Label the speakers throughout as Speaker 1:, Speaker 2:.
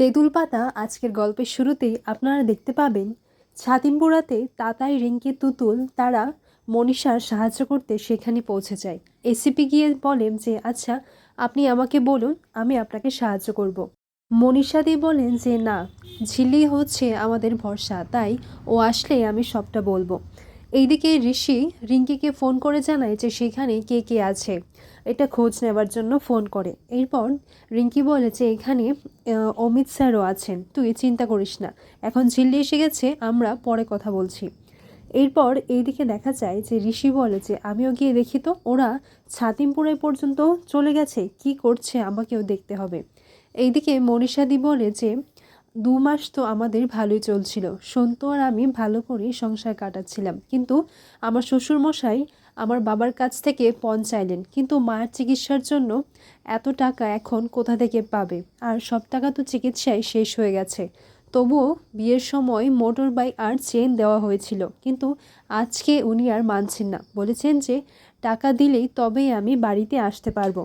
Speaker 1: তেঁতুল পাতা আজকের গল্পের শুরুতেই আপনারা দেখতে পাবেন, ছাতিমপুরাতে তাতাই রিঙ্কি তুতুল তারা মনীষার সাহায্য করতে সেখানে পৌঁছে যায় এসিপি গিয়ে বলেন যে আচ্ছা আপনি আমাকে বলুন, আমি আপনাকে সাহায্য করব। মনীষাদি বলেন যে, না, ঝিল্লি হচ্ছে আমাদের ভরসা, তাই ও আসলে আমি সবটা বলব এইদিকে ঋষি রিঙ্কিকে ফোন করে জানায় যে সেখানে কে কে আছে। এটা খোঁজ নেওয়ার জন্য ফোন করে। এরপর রিঙ্কি বলে যে এখানে অমিত স্যারও আছেন। তুই চিন্তা করিস না। এখন ঝিল্লি এসে গেছে, আমরা পরে কথা বলছি। এরপর এইদিকে দেখা যায় যে ঋষি বলে যে, আমিও গিয়ে দেখি তো, ওরা ছাতিমপুরে পর্যন্ত চলে গেছে। কি করছে আমাকেও দেখতে হবে। এইদিকে মনীষাদি বলে যে দু মাস তো আমাদের ভালোই চলছিল। সন্তু আর আমি ভালো করে সংসার কাটাচ্ছিলাম। কিন্তু আমার শ্বশুরমশাই আমার বাবার কাছ থেকে পণ চাইলেন। কিন্তু মায়ের চিকিৎসার জন্য এত টাকা এখন কোথা থেকে পাবে? আর সব টাকা তো চিকিৎসায় শেষ হয়ে গেছে। তবুও বিয়ের সময় মোটর বাইক আর চেন দেওয়া হয়েছিল। কিন্তু আজকে উনি আর মানছেন না। বলেছেন যে টাকা দিলেই তবেই আমি বাড়িতে আসতে পারব।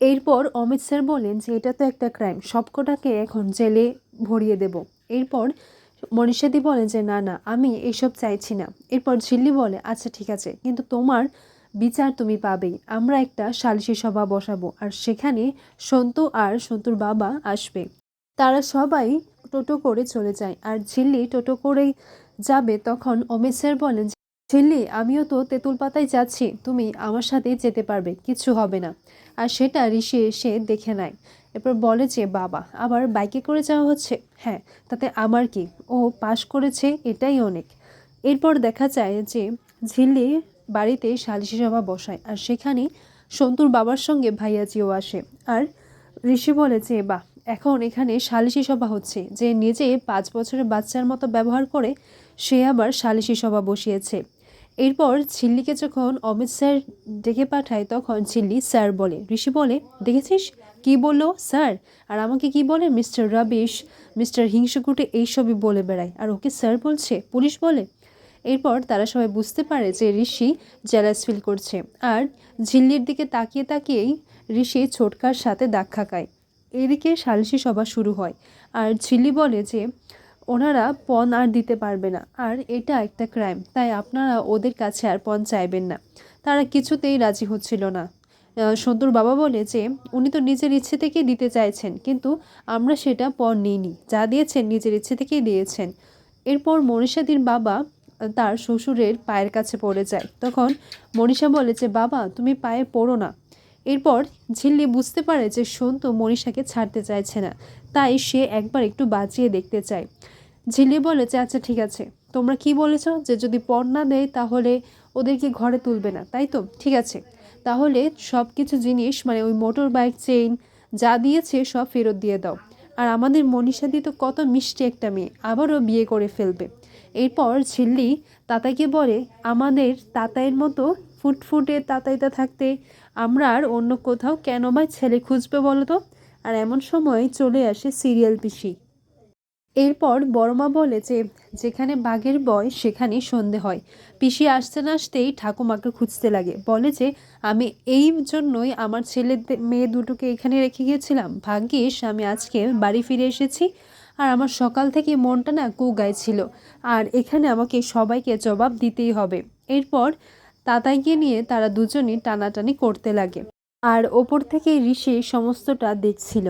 Speaker 1: এরপর অমিত স্যার বলেন যে, এটা তো একটা ক্রাইম। সবকটাকে এখন জেলে ভরিয়ে দেব। এরপর মনীষাদি বলে যে, না না, আমি এসব চাইছি না। এরপর ঝিল্লি বলে আচ্ছা ঠিক আছে, কিন্তু তোমার বিচার তুমি পাবেই। আমরা একটা সালিশি সভা বসাবো আর সেখানে সন্তু আর সন্তুর বাবা আসবে। তারা সবাই টোটো করে চলে যায় আর ঝিল্লি টোটো করে যাবে। তখন অমিত স্যার বলেন ঝিল্লি আমিও তো তেঁতুল পাতায় যাচ্ছি, তুমি আমার সাথে যেতে পারবে, কিছু হবে না। আর সেটা ঋষি এসে দেখে নেয়। এরপর বলে যে, বাবা, আবার বাইকে করে যাওয়া হচ্ছে? হ্যাঁ তাতে আমার কি? ও পাশ করেছে, এটাই অনেক। এরপর দেখা যায় যে, ঝিল্লি বাড়িতে সালিশি সভা বসায়, আর সেখানে সন্তুর বাবার সঙ্গে ভাইয়াজিও আসে। আর ঋষি বলে যে, বাহ, এখন এখানে সালিশি সভা হচ্ছে। যে নিজে পাঁচ বছরের বাচ্চার মতো ব্যবহার করে, সে আবার সালিশি সভা বসিয়েছে। এরপর ঝিল্লিকে যখন অমিত স্যার ডেকে পাঠায়, তখন ঝিল্লি স্যার বলে, ঋষি বলে, দেখেছিস? কি বলল স্যার? আর আমাকে কি বলে মিস্টার রাবিশ, মিস্টার হিংসুকুটে এইসবই বলে বেড়ায়, আর ওকে স্যার বলছে, পুলিশ বলে এরপর তারা সবাই বুঝতে পারে যে ঋষি জেলাস ফিল করছে, আর ঝিল্লির দিকে তাকিয়ে তাকিয়েই ঋষি ছোটকার সাথে দাক্ষা খায়। এদিকে সালিশি সভা শুরু হয়, আর ঝিল্লি বলে যে ওনারা পণ আর দিতে পারবে না। আর এটা একটা ক্রাইম, তাই আপনারা ওদের কাছে আর পণ চাইবেন না। তারা কিছুতেই রাজি হচ্ছিল না। সন্তুর বাবা বলে যে, উনি তো নিজের ইচ্ছে থেকেই দিতে চাইছেন, কিন্তু আমরা সেটা পণ নিইনি। যা দিয়েছেন নিজের ইচ্ছে থেকেই দিয়েছেন। এরপর মনীষাদির বাবা তার শ্বশুরের পায়ের কাছে পড়ে যায়। তখন মনীষা বলে যে, বাবা, তুমি পায়ে পড়ো না। এরপর ঝিল্লি বুঝতে পারে যে সন্তু মনীষাকে ছাড়তে চাইছে না, তাই সে একবার একটু বাঁচিয়ে দেখতে চায়। ঝিল্লি বলে, যে আচ্ছা ঠিক আছে। তোমরা কি বলেছ যে যদি পণ না দেয় তাহলে ওদেরকে ঘরে তুলবে না, তাই তো? ঠিক আছে। তাহলে সব কিছু জিনিস মানে ওই মোটর বাইক, চেইন, যা দিয়েছে সব ফেরত দিয়ে দাও। আর আমাদের মনীষা মনীষাদি তো কত মিষ্টি একটা মেয়ে, আবারও বিয়ে করে ফেলবে। এরপর ঝিল্লি তাতাইকে বলে, আমাদের তাতাইয়ের মতো ফুটফুটে তাতাইতা থাকতে আমরা আর অন্য কোথাও কেন বা ছেলে খুঁজবে বলো তো? আর এমন সময় চলে আসে সিরিয়াল পিসি। এরপর বড়মা বলে যে, যেখানে বাঘের বয় সেখানে সন্ধে হয়। পিসি আসতে না আসতেই ঠাকুমাকে খুঁজতে লাগে। বলে যে, আমি এই জন্যই আমার ছেলে মেয়ে দুটোকে এখানে রেখে গিয়েছিলাম। ভাগ্যিস, আমি আজকে বাড়ি ফিরে এসেছি। আর আমার সকাল থেকে মনটা না কু ছিল। আর এখানে আমাকে সবাইকে জবাব দিতেই হবে। এরপর তাতাইকে নিয়ে তারা দুজনই টানাটানি করতে লাগে। আর ওপর থেকে ঋষি সমস্তটা দেখছিল।